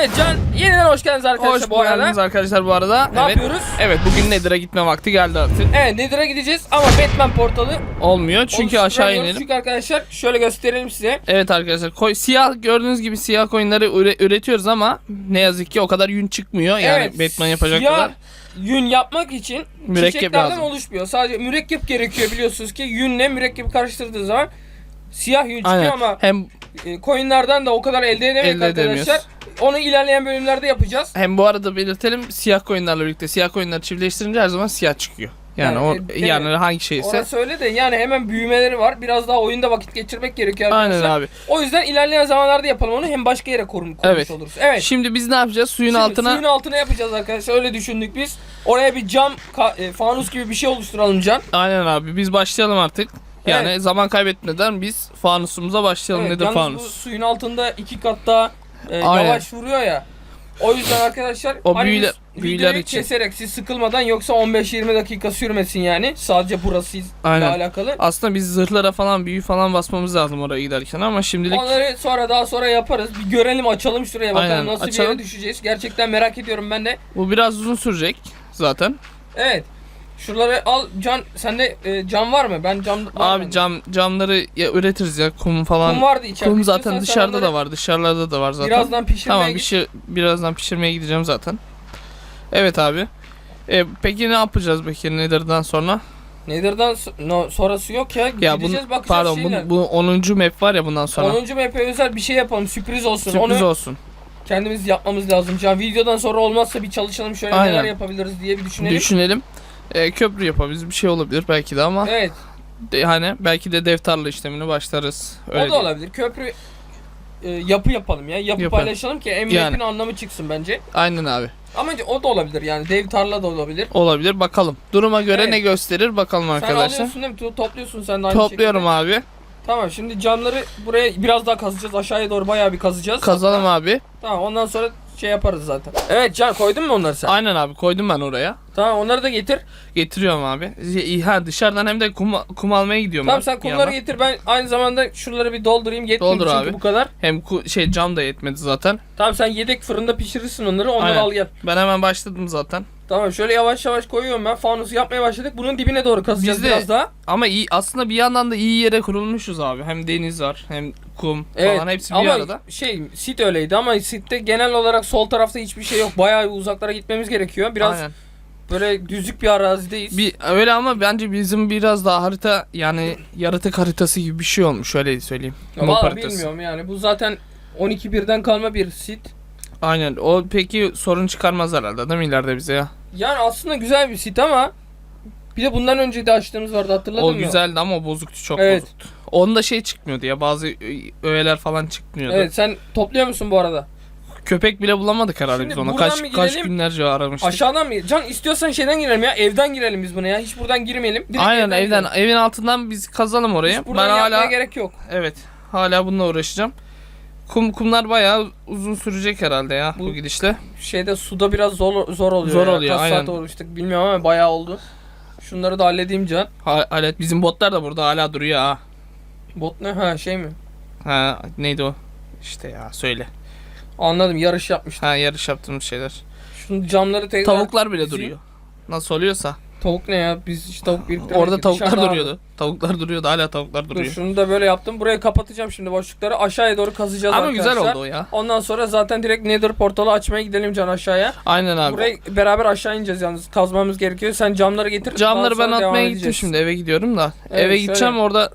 Evet Can yeniden hoş geldiniz arkadaşlar Hoş bu arada. geldiniz arkadaşlar bu arada. Ne evet. yapıyoruz? Evet bugün Nether'a gitme vakti geldi artık. Evet Nether'a gideceğiz ama Batman portalı Olmuyor çünkü aşağı inelim. Çünkü arkadaşlar şöyle gösterelim size. Evet arkadaşlar koy, siyah gördüğünüz gibi siyah coinleri üre- üretiyoruz ama ne yazık ki o kadar yün çıkmıyor. Yani evet, Batman yapacak siyah kadar. yün yapmak için Mürekkep çiçeklerden lazım. oluşmuyor. Sadece mürekkep gerekiyor biliyorsunuz ki yünle mürekkebi karıştırdığı zaman siyah yün çıkıyor Aynen. ama Hem e, coinlerden de o kadar elde edemedik Elde arkadaşlar. edemiyoruz. Onu ilerleyen bölümlerde yapacağız. hem bu arada belirtelim siyah coinlerle birlikte siyah coinleri çiftleştirince her zaman siyah çıkıyor. Yani, Yani, o e, yani hangi şeyse. Orası öyle de yani hemen büyümeleri var. Biraz daha oyunda vakit geçirmek gerekiyor arkadaşlar. Aynen abi. O yüzden ilerleyen zamanlarda yapalım onu hem başka yere korum, koymuş Evet. oluruz. Evet. Şimdi biz ne yapacağız? Suyun Şimdi altına Suyun altına yapacağız arkadaşlar. Öyle düşündük biz. Oraya bir cam ka- e, fanus gibi bir şey oluşturalım can. Aynen abi biz başlayalım artık. Yani zaman kaybetmeden biz fanusumuza başlayalım. Evet, Nedir yalnız fanus? bu suyun altında iki kat daha e, Aynen. yavaş vuruyor ya. O yüzden arkadaşlar O hani büyüler- büyüler videoyu için. keserek siz sıkılmadan yoksa 15-20 dakika sürmesin yani. Sadece burası ile alakalı. Aslında biz zırhlara falan büyü falan basmamız lazım oraya giderken ama şimdilik Onları sonra daha sonra yaparız. Bir görelim açalım şuraya bakalım Aynen, nasıl bir açalım. yere düşeceğiz. Gerçekten merak ediyorum ben de. bu biraz uzun sürecek zaten. Evet. Şuraları al Can sende e, cam var mı? Ben cam Abi bende. cam camları ya üretiriz ya kum falan. kum vardı içeride. Kum İstiyorsan zaten sen dışarıda onları da var. Dışarılarda da var zaten. Birazdan pişirmeye tamam git. bir şey birazdan pişirmeye gideceğim zaten. Evet abi. E, peki ne yapacağız peki Nether'dan sonra? Nether'dan so- no, sonrası yok ya. Ya bunu Gideceğiz bakacağız pardon şeyler. bu, bu 10. map var ya bundan sonra. 10. map'e özel bir şey yapalım. Sürpriz olsun. Sürpriz Onu olsun. kendimiz yapmamız lazım. Can videodan sonra olmazsa bir çalışalım şöyle Aynen. neler yapabiliriz diye bir düşünelim. Düşünelim. E, köprü yapabiliriz bir şey olabilir belki de ama evet. de, hani belki de dev tarla işlemine başlarız. Öyle o da diyeyim. olabilir. Köprü e, yapı yapalım ya. Yapı Yapalım. paylaşalım ki Yani. MVP'nin anlamı çıksın bence. Aynen abi. Ama o da olabilir yani. Dev tarla da olabilir. Olabilir bakalım. Duruma göre Evet. ne gösterir bakalım Sen arkadaşlar. alıyorsun değil mi? To- Topluyorsun sen de aynı Topluyorum şekilde. abi. Tamam şimdi camları buraya biraz daha kazacağız. Aşağıya doğru bayağı bir kazacağız. Kazalım abi. Tamam ondan sonra şey yaparız zaten. Evet Can koydun mu onları sen? Aynen abi koydum ben oraya. Tamam onları da getir. Getiriyorum abi. Ha dışarıdan hem de kum, kum almaya gidiyorum Tamam ben sen kumları getir. Ben aynı zamanda şuraları bir doldurayım. Yetmedi Doldur çünkü abi. bu kadar. Hem şey cam da yetmedi zaten. Tamam sen yedek fırında pişirirsin onları. Onları Aynen. al gel. Ben hemen başladım zaten. Tamam şöyle yavaş yavaş koyuyorum ben. Fanusu yapmaya başladık. Bunun dibine doğru kazacağız Biz de- biraz daha. Ama iyi aslında bir yandan da iyi yere kurulmuşuz abi. Hem deniz var hem kum falan hepsi bir ama arada. şey sit öyleydi ama sitte genel olarak sol tarafta hiçbir şey yok. Bayağı bir uzaklara gitmemiz gerekiyor. Biraz Aynen. böyle düzlük bir arazideyiz. Bir öyle ama bence bizim biraz daha harita yani yaratık haritası gibi bir şey olmuş öyle söyleyeyim. Map Vallahi haritası. bilmiyorum yani. Bu zaten 12 birden kalma bir sit. Aynen. O peki sorun çıkarmaz herhalde değil mi ileride bize ya? Yani aslında güzel bir sit ama bir de bundan önce de açtığımız vardı hatırladın o mı? güzeldi ama o bozuktu çok Evet. bozuktu. Onda şey çıkmıyordu ya bazı öğeler falan çıkmıyordu. Evet sen topluyor musun bu arada? Köpek bile bulamadık herhalde Şimdi biz buradan Kaç kaç günlerce aramıştık. Aşağıdan mı? Can istiyorsan şeyden girelim ya. Evden girelim biz buna ya. Hiç buradan girmeyelim. Direkt Aynen evden girelim. evin altından biz kazalım orayı. Hiç buradan ben hala gerek yok. evet hala bununla uğraşacağım. Kum kumlar bayağı uzun sürecek herhalde ya bu, Bu- gidişle. Şeyde suda biraz zor zor oluyor. Zor ya. oluyor, Kaç aynen. saat olmuştuk bilmiyorum ama bayağı oldu. Şunları da halledeyim Can. Ha, Halet bizim botlar da burada hala duruyor ha. Bot ne? Ha şey mi? Ha neydi o? İşte ya söyle. Anladım yarış yapmışlar. Ha yarış yaptığımız şeyler. Şunu camları tekrar... Tavuklar bile duruyor. Nasıl oluyorsa. Tavuk ne ya? Biz hiç tavuk biriktirmedik. Orada tavuklar Dışarıda duruyordu. Tavuklar duruyordu. Hala tavuklar Dur duruyor. şunu da böyle yaptım. Burayı kapatacağım şimdi boşlukları. Aşağıya doğru kazacağız Ama arkadaşlar. güzel oldu o ya. Ondan sonra zaten direkt Nether portalı açmaya gidelim Can aşağıya. Aynen abi. Burayı beraber aşağı ineceğiz yalnız. Kazmamız gerekiyor. Sen camları getir. Camları ben atmaya gittim şimdi eve gidiyorum da. Evet, eve şöyle. gideceğim orada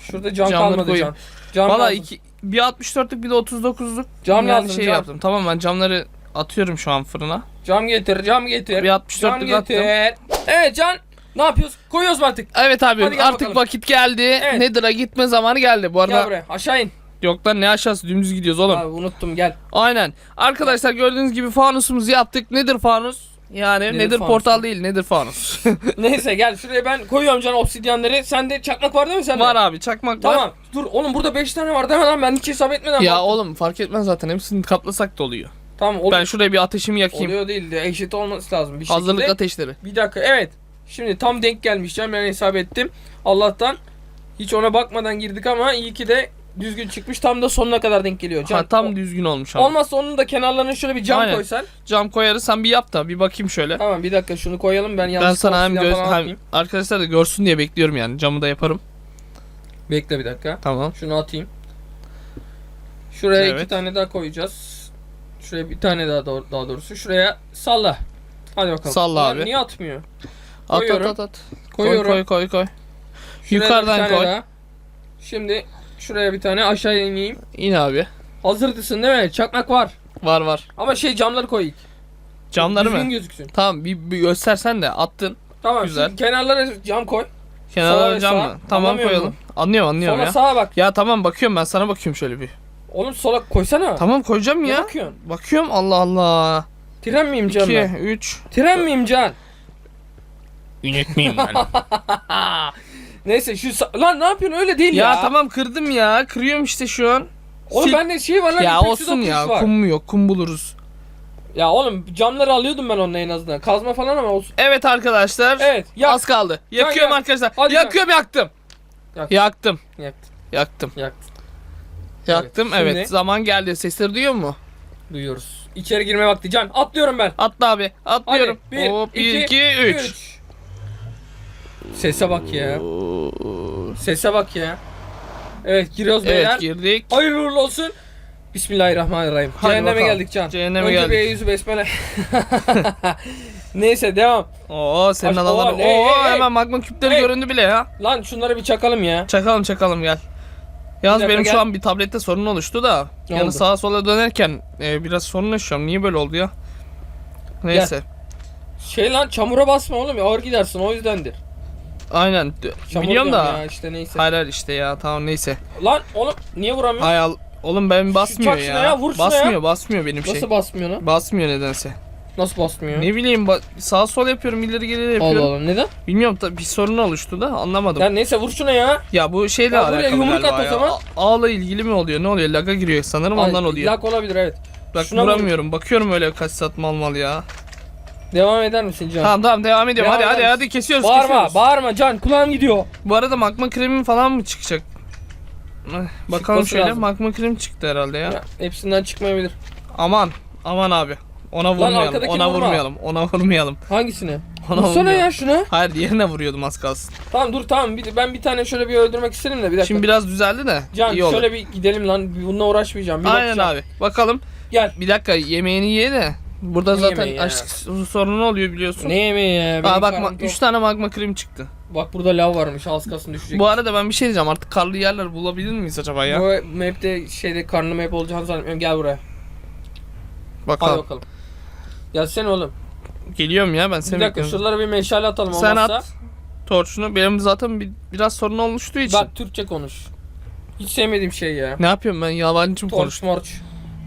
Şurada cam Camları kalmadı koyayım. Can. Cam valla iki, bir 64'lük bir de 39'luk Cam lazım, şey cam. yaptım. Tamam ben camları atıyorum şu an fırına. Cam getir, cam getir. Bir 64'lük cam attım. getir. Evet Can. Ne yapıyoruz? Koyuyoruz mu artık? Evet abi Hadi gel artık bakalım. vakit geldi. Evet. Nether'a gitme zamanı geldi. Bu Gel arada buraya. Aşağı in. yok lan ne aşağısı dümdüz gidiyoruz oğlum. Abi unuttum gel. Aynen. Arkadaşlar gördüğünüz gibi fanusumuzu yaptık. Nedir fanus? Yani Nedir nedir, fanus? portal değil nedir fanus? Neyse gel şuraya ben koyuyorum Can obsidyenleri. Sende çakmak var değil mi sende? var abi çakmak var. Tamam. Dur oğlum burada 5 tane var değil mi lan? Ben hiç hesap etmeden Ya baktım. oğlum fark etmez zaten hepsini kaplasak da oluyor. Tamam ol- Ben şuraya bir ateşimi yakayım. oluyor değil de eşit olması lazım bir Hazırlık şekilde. ateşleri. Bir dakika evet. Şimdi tam denk gelmiş Can ben hesap ettim. Allah'tan hiç ona bakmadan girdik ama iyi ki de düzgün çıkmış. Tam da sonuna kadar denk geliyor. Can, Ha, tam o- düzgün olmuş abi. Olmazsa onun da kenarlarına şöyle bir cam Aynen. koysan. Cam koyarız sen bir yap da bir bakayım şöyle. Tamam bir dakika şunu koyalım ben Ben yanlış sana hem göz hem arkadaşlar da görsün diye bekliyorum yani camı da yaparım. Bekle bir dakika. Tamam. Şunu atayım. Şuraya iki Evet. tane daha koyacağız. Şuraya bir tane daha doğ- daha doğrusu. Şuraya salla. Hadi bakalım. Salla Ulan abi. Niye atmıyor? At Koyuyorum. at at at. Koyuyorum. Koy koy koy koy. Şuraya Yukarıdan koy. daha. Şimdi şuraya bir tane aşağıya ineyim. İn abi. Hazırdısın değil mi? Çakmak var. Var var. Ama şey camları koy ilk. Camları Düzgün mı? gözüksün. Tamam bir, bir göstersen de attın. Tamam Güzel. kenarlara cam koy. Sola Kenara ve cam mı? Tamam koyalım. musun? Anlıyorum anlıyorum Sola ya. sağa bak. Ya tamam bakıyorum ben sana bakıyorum şöyle bir. Oğlum sola koysana. Tamam koyacağım Ne ya. bakıyorsun? Bakıyorum Allah Allah. Tren miyim can 2 ben? 3 Tren miyim can? İnek miyim ben? Neyse şu sa- lan ne yapıyorsun öyle değil ya. ya tamam kırdım ya. Kırıyorum işte şu an. Oğlum Sil- bende şey var lan. Ya ipeksi olsun dokunuş ya. Var. Kum mu yok? Kum buluruz. Ya oğlum camları alıyordum ben onunla en azından. Kazma falan ama olsun. Evet arkadaşlar. Evet. Yak. Az kaldı. Yakıyorum yak. arkadaşlar. Hadi Yakıyorum yaktım. Yak. Yaktım. Yaktın. Yaktım. Yaktın. Yaktım. Evet, şimdi- Zaman geldi. Sesleri duyuyor mu? Duyuyoruz. İçeri girme vakti can. Atlıyorum ben. Atla abi. Atlıyorum. Bir, Hop 1 iki, 2 3. Üç. Sese bak ya. Sese bak ya. Evet giriyoruz beyler. Evet girdik. Hayırlı uğurlu olsun. Bismillahirrahmanirrahim. Hadi Cehenneme bakalım. geldik can. Cehenneme Önce geldik. bir yüzü besmele. Neyse devam. Oo senin adalar. Oo, hey, Oo hey, hey. hemen magma küpleri Hey. göründü bile ya. Lan şunları bir çakalım ya. Çakalım çakalım gel. Yalnız benim gel. şu an bir tablette sorun oluştu da. Ne yani oldu? sağa sola dönerken e, biraz sorun yaşıyorum. Niye böyle oldu ya? Neyse. Şey lan çamura basma oğlum ya ağır gidersin o yüzdendir. Aynen. Çamur Biliyorum da. Ya işte neyse. Hayır hayır işte ya tamam neyse. Lan oğlum niye vuramıyorsun? Hay al. Oğlum ben basmıyor ya. ya, vur basmıyor ya. basmıyor benim şey. Nasıl basmıyor lan? Basmıyor nedense. Nasıl basmıyor? Ne bileyim ba- sağ sol yapıyorum ileri geri yapıyorum. Allah Allah neden? Bilmiyorum da bir sorun oluştu da anlamadım. Ya neyse vur şuna ya. Ya bu şeyle Ya alakalı yumruk at o zaman. Ağla ilgili mi oluyor? Ne oluyor? Laga giriyor sanırım ondan Ay, oluyor. Lak olabilir evet. Bak şuna vur. vuramıyorum. Bakıyorum öyle kaç saat mal mal ya. Devam eder misin Can? Tamam tamam devam ediyorum. Devam hadi hadi hadi kesiyoruz Bağırma kesiyoruz. bağırma Can kulağım gidiyor. Bu arada magma kremin falan mı çıkacak? Eh, Bakalım Çıkması şöyle lazım. magma krem çıktı herhalde ya. Ya, hepsinden çıkmayabilir. Aman aman abi. Ona vurmayalım. arkadakini Ona vurma. vurmayalım. Ona vurmayalım. Hangisini? Ona Vursana vurmayalım. ya şunu. Hayır diğerine vuruyordum az kalsın. Tamam dur tamam bir, ben bir tane şöyle bir öldürmek istedim de bir dakika. Şimdi biraz düzeldi de Can iyi olur. şöyle bir gidelim lan bununla uğraşmayacağım. Bir Aynen bakacağım. abi. Bakalım. Gel. Bir dakika yemeğini ye de. Burada Ne zaten yemeği ya? aşk sorunu oluyor biliyorsun. Ne yemeği ya? Aa Benim bak karnım 3 tok. tane magma krem çıktı. Bak burada lav varmış az kalsın düşecek. Bu arada ben bir şey diyeceğim artık karlı yerler bulabilir miyiz acaba ya? Bu map'te şeyde karnı map olacağını zannetmiyorum. Gel buraya. Hadi Bakalım. bakalım. Gelsene oğlum. Geliyorum ya ben Bir seni dakika bekliyorum. şuralara bir meşale atalım Sen olmazsa. at. Torçunu benim zaten bir, biraz sorun olmuştuğu için. Bak Türkçe konuş. Hiç sevmediğim şey ya. Ne yapıyorum ben yabancı mı Torç konuştum? morç.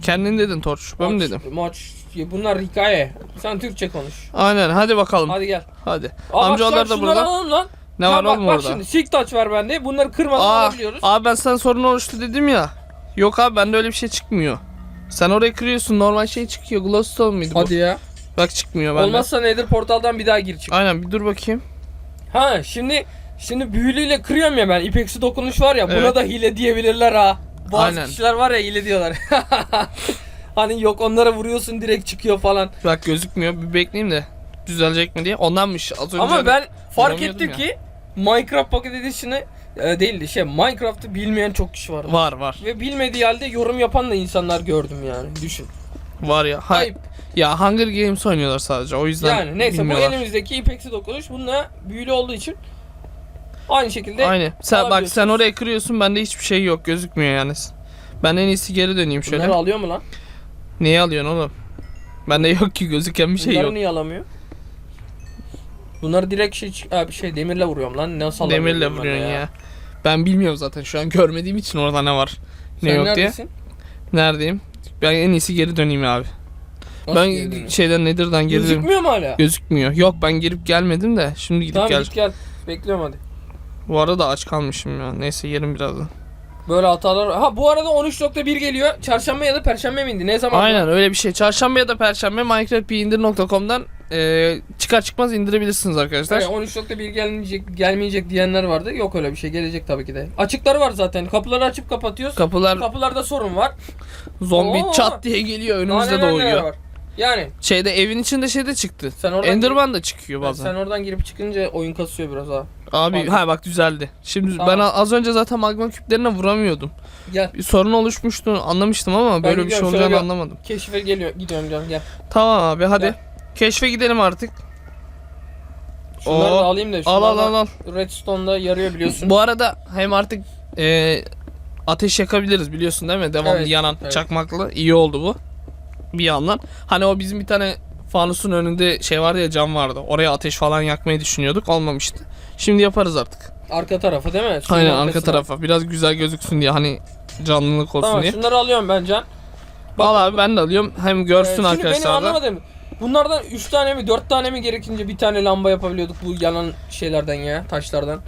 Kendin dedin torç. Ben mi Morç, dedim? Morç. Ya Bunlar hikaye. Sen Türkçe konuş. Aynen hadi bakalım. Hadi gel. Hadi. Aa, Amcalar da şunları burada. alalım lan. Ne Tamam, var bak, oğlum bak orada? şimdi silk touch ver bende. Bunları kırmadan Aa, alabiliyoruz. abi ben sana sorun oluştu dedim ya. Yok abi bende öyle bir şey çıkmıyor. Sen oraya kırıyorsun normal şey çıkıyor. Glowstone muydu bu? Hadi ya. Bak çıkmıyor bende. Olmazsa nedir portaldan bir daha gir çık. Aynen bir dur bakayım. Ha şimdi şimdi büyülüyle kırıyorum ya ben. İpeksi dokunuş var ya buna Evet. da hile diyebilirler ha. Bazı Aynen. kişiler var ya hile diyorlar. hani yok onlara vuruyorsun direkt çıkıyor falan. Bak gözükmüyor. Bir bekleyeyim de düzelecek mi diye. Ondanmış az önce. Ama ben fark vuramıyordum ettim ya. ki Minecraft Pocket Edition'ı e, değildi şey Minecraft'ı bilmeyen çok kişi var. Var var. Ve bilmediği halde yorum yapan da insanlar gördüm yani. Düşün. Var ya. Ha, Ayıp. ya Hunger Games oynuyorlar sadece. O yüzden Yani neyse bu bilmiyorlar. elimizdeki ipeksi dokunuş bununla büyülü olduğu için aynı şekilde Aynen. Sen bak sen alabiliyorsunuz. oraya kırıyorsun bende hiçbir şey yok gözükmüyor yani. Ben en iyisi geri döneyim şöyle. bunları alıyor mu lan? Neyi alıyorsun oğlum? Bende yok ki gözüken bir şey bunları yok. niye alamıyor? Bunları direkt şey, ha, bir şey demirle vuruyorum lan. Nasıl alamıyorum Demirle ben vuruyorsun ya. Ben bilmiyorum zaten şu an görmediğim için orada ne var. Ne Sen yok neredesin? diye. Neredeyim? Ben en iyisi geri döneyim abi. Nasıl ben geri dönüyorsun? şeyden Nether'dan geri döneyim. Gözükmüyor mu hala? Gözükmüyor. Yok ben girip gelmedim de şimdi gidip Tamam gel. git gel. Bekliyorum hadi. Bu arada aç kalmışım ya. Neyse yerim birazdan. Böyle hatalar. Ha bu arada 13.1 geliyor. Çarşamba ya da perşembe mi indi? Ne zaman? Aynen öyle bir şey. Çarşamba ya da perşembe minecraftpindir.com'dan e, çıkar çıkmaz indirebilirsiniz arkadaşlar. Evet, 13.1 gelmeyecek, gelmeyecek diyenler vardı. Yok öyle bir şey. Gelecek tabii ki de. Açıkları var zaten. Kapıları açıp kapatıyoruz. Kapılar Kapılarda sorun var. zombi Oo. çat diye geliyor Daha önümüzde neler neler doğuyor. var. Yani Şeyde evin içinde şey de çıktı. sen oradan Enderman da çıkıyor bazen. sen oradan girip çıkınca oyun kasıyor biraz ha. Abi Abi. ha bak düzeldi. Şimdi Tamam. ben az önce zaten magma küplerine vuramıyordum. Gel. Bir sorun oluşmuştu anlamıştım ama böyle bir şey gidiyorum, şöyle olacağını bir- anlamadım. Keşfe geliyor. Gidiyorum canım gel. Tamam abi hadi. Gel. Keşfe gidelim artık. Şunları Oo. da alayım da. Al al al al. Redstone'da yarıyor biliyorsun. Bu arada hem artık e, ateş yakabiliriz biliyorsun değil mi? Devamlı Evet, yanan evet. çakmaklı. İyi oldu bu. Bir yandan. Hani o bizim bir tane fanusun önünde şey vardı ya cam vardı. Oraya ateş falan yakmayı düşünüyorduk. Olmamıştı. Şimdi yaparız artık. Arka tarafı değil mi? Suyun Aynen arka arkasına. tarafa. Biraz güzel gözüksün diye hani canlılık olsun Tamam diye. şunları alıyorum ben Can. Bak- Al abi ben de alıyorum. Hem Ee, görsün şimdi benim arkadaşlar da. anlamadım. Bunlardan 3 tane mi 4 tane mi gerekince bir tane lamba yapabiliyorduk bu yanan şeylerden ya taşlardan.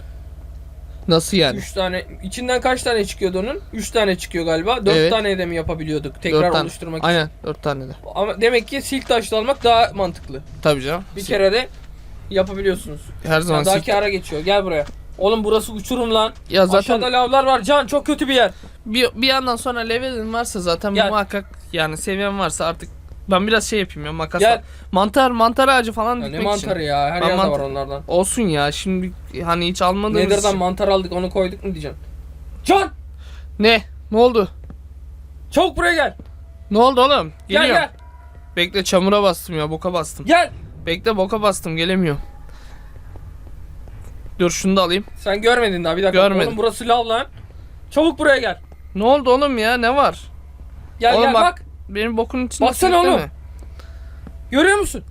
Nasıl yani? 3 tane içinden kaç tane çıkıyordu onun? 3 tane çıkıyor galiba. 4 Evet. tane de mi yapabiliyorduk tekrar Dört tane. oluşturmak için? Aynen dört tane de. Ama demek ki silk taşla almak daha mantıklı. Tabii canım. Bir kere de yapabiliyorsunuz. Her zaman Yani daha silk- kâra geçiyor. Gel buraya. Oğlum burası uçurum lan. Ya zaten Aşağıda lavlar var. Can çok kötü bir yer. bir, bir yandan sonra levelin varsa zaten Gel. muhakkak yani seviyen varsa artık ben biraz şey yapayım ya makas Gel. mantar mantar ağacı falan Ya ne dikmek mantarı için. ya. Her Ben yerde mantar- var onlardan. Olsun ya şimdi hani hiç almadığımız Nether'dan için- mantar aldık onu koyduk mu diyeceğim. Can! Ne? Ne oldu? Çabuk buraya gel. Ne oldu oğlum? Gel Geliyorum. gel. Bekle çamura bastım ya boka bastım. Gel. Bekle boka bastım gelemiyorum. Dur şunu da alayım. Sen görmedin daha bir dakika. Görmedim. Oğlum burası lav lan. Çabuk buraya gel. Ne oldu oğlum ya ne var? Gel Oğlum gel bak- bak. Benim bokun içinde Baksana oğlum. Görüyor musun?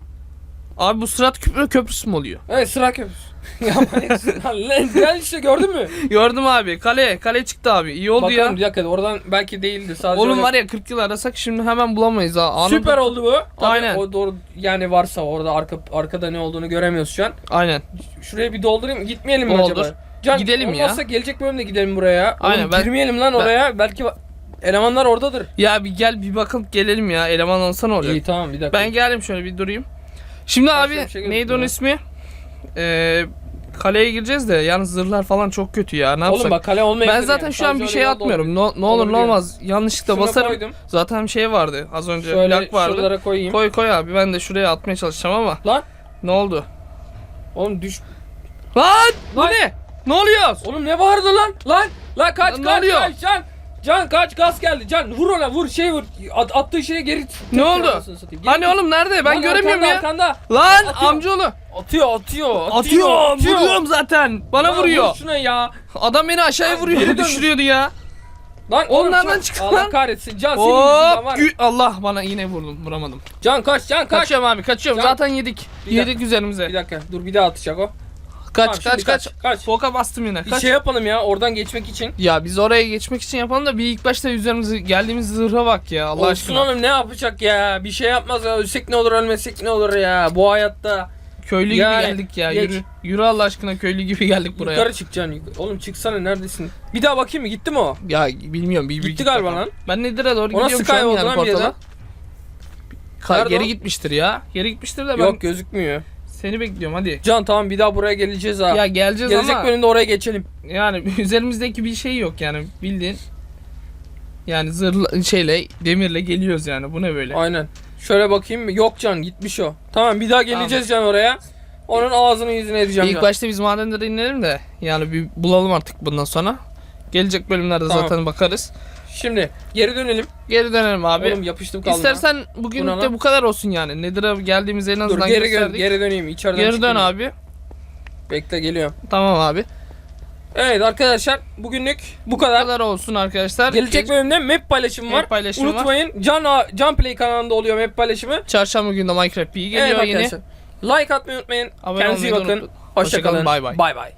Abi bu sırat köprü köprüsü mü oluyor? Evet sıra köprüsü. gel işte gördün mü? Gördüm abi. Kale. Kale çıktı abi. İyi oldu Bakalım ya. bir dakika oradan belki değildi sadece. Oğlum öyle- var ya 40 yıl arasak şimdi hemen bulamayız ha. Anında- Süper oldu bu. Aynen. O doğru yani varsa orada arka arkada ne olduğunu göremiyoruz şu an. Aynen. Şuraya bir doldurayım. Gitmeyelim mi Doldur. acaba? Can, Gidelim ya. olmazsa gelecek bölümde gidelim buraya. Aynen, Oğlum, ben- girmeyelim lan ben- oraya. Belki elemanlar oradadır. Ya bir gel bir bakıp gelelim ya. Eleman olsa ne olacak? İyi tamam bir dakika. Ben geldim şöyle bir durayım. Şimdi Başka abi şey neydi onun ismi? Ee, kaleye gireceğiz de yalnız zırhlar falan çok kötü ya. Ne yapsak? Oğlum bak kale olmayabilir. ben zaten yani. şu an bir şey atmıyorum. No, ne olur ne olmaz. Yanlışlıkla Şuna basarım. koydum. Zaten şey vardı. Az önce Şöyle plak vardı. şuralara koyayım. Koy koy abi. Ben de şuraya atmaya çalışacağım ama. Lan. Ne oldu? Oğlum düş. Lan! Bu Lan. ne? Ne oluyor? Oğlum ne bağırdı lan? Lan! Lan kaç Lan kaç kaç Can! Can kaç gaz geldi Can vur ona vur şey vur At, attığı şeye geri Ne oldu? Hani oğlum nerede? Ben Lan göremiyorum arkanda, ya. Arkanda Lan Atıyor. amcaoğlu. Atıyor atıyor Atıyor. Vuruyorum zaten. Bana Lan vuruyor. Vur şuna ya Adam beni aşağıya Lan vuruyor. Düşürüyordu ya. Lan çok- çıktı Allah lan? kahretsin Can senin yüzünden var Allah bana yine vurdum. Vuramadım. Can kaç Can kaç Kaçıyorum abi kaçıyorum. Can- Zaten yedik. Bir yedik dakika. üzerimize. Bir dakika dur bir daha atacak o Kaç Tamam, kaç şimdi kaç. kaç. Foka bastım yine. Bir Kaç. şey yapalım ya oradan geçmek için Ya biz oraya geçmek için yapalım da bir ilk başta üzerimize geldiğimiz zırha bak ya Allah Olsun aşkına. oğlum ne yapacak ya bir şey yapmaz ya ölsek ne olur ölmesek ne olur ya bu hayatta Köylü Yani, gibi geldik ya. geç. Yürü. Yürü Allah aşkına köylü gibi geldik buraya. Yukarı çıkacaksın yukarı. Oğlum çıksana neredesin bir daha bakayım mı gitti mi o Ya bilmiyorum bir, bir Gitti galiba lan. Ben Nedir'e doğru Ona gidiyorum şu an oldu yani lan bir portala. yerden. Ka- Nerede geri o? gitmiştir ya. Geri gitmiştir de ben Yok gözükmüyor seni bekliyorum hadi. Can tamam bir daha buraya geleceğiz ha Ya geleceğiz Gelecek ama bölümde oraya geçelim yani üzerimizdeki bir şey yok yani bildiğin. Yani zırhla şeyle demirle geliyoruz yani bu ne böyle? Aynen. Şöyle bakayım mı? Yok Can gitmiş o. Tamam bir daha geleceğiz Can oraya. Onun ağzını yüzünü edeceğim İlk Can. başta biz madenlere inelim de yani bir bulalım artık bundan sonra. Gelecek bölümlerde Tamam. zaten bakarız. Şimdi geri dönelim. Geri dönelim abi. Oğlum yapıştım kaldım. İstersen Bu bugün ne de lan? bu kadar olsun yani. Nedir'e geldiğimiz en Dur azından geri, gö- gösterdik. geri döneyim içeriden Geri dön çıkayım. abi. Bekle geliyorum. Tamam abi. Evet arkadaşlar bugünlük bu Bu kadar. kadar olsun arkadaşlar. Gelecek Ge- bölümde map paylaşımı var. Map paylaşımı var. Unutmayın Can Can Play kanalında oluyor map paylaşımı. Çarşamba günü de Minecraft P geliyor evet yine. arkadaşlar. Like atmayı unutmayın. Abone Kendinize iyi bakın. Hoşçakalın. Hoşça bay bay. Bay bay.